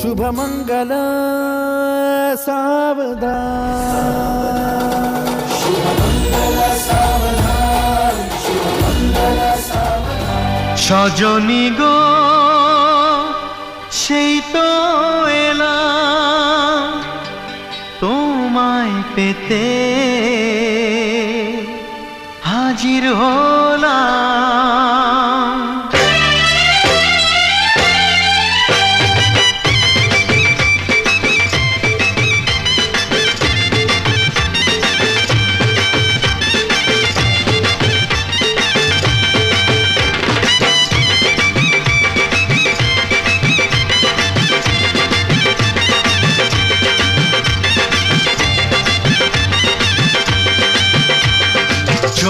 शुभमङ्गल सावधान সজনী গো সেই তো এলাম তোমায় পেতে হাজির হলাম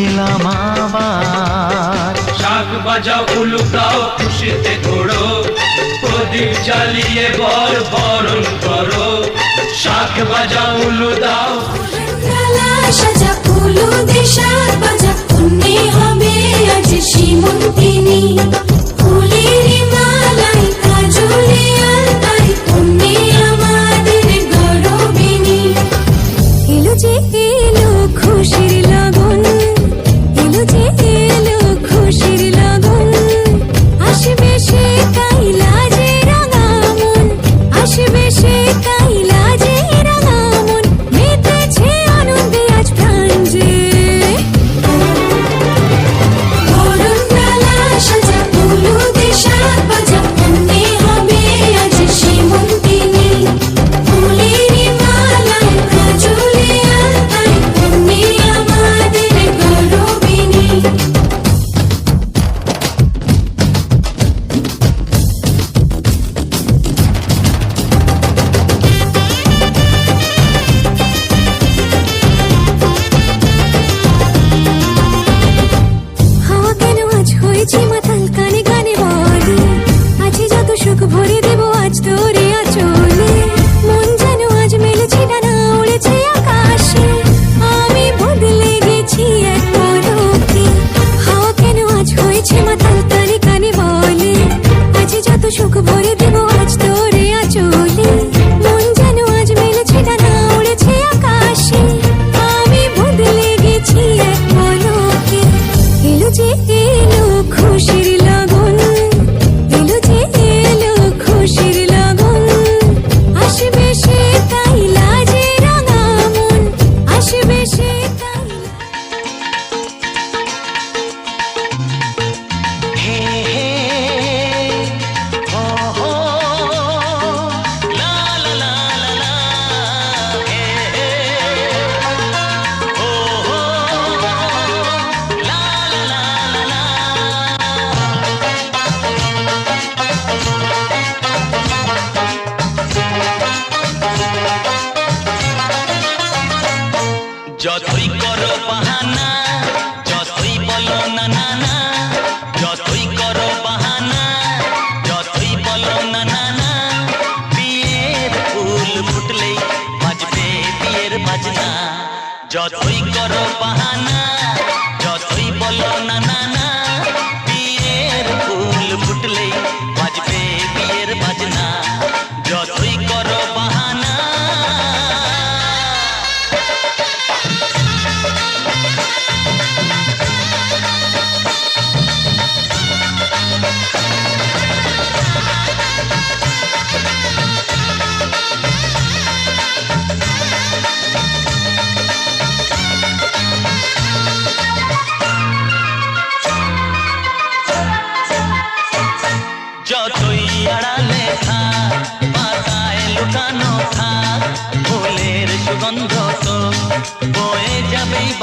এলাম আবার। শাক বাজাও উলুকাও খুশিতে ঘোড়ো প্রদীপ জ্বালিয়ে বর বরণ করো।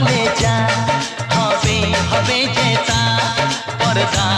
কপালে যা হবে হবে যে পর্দা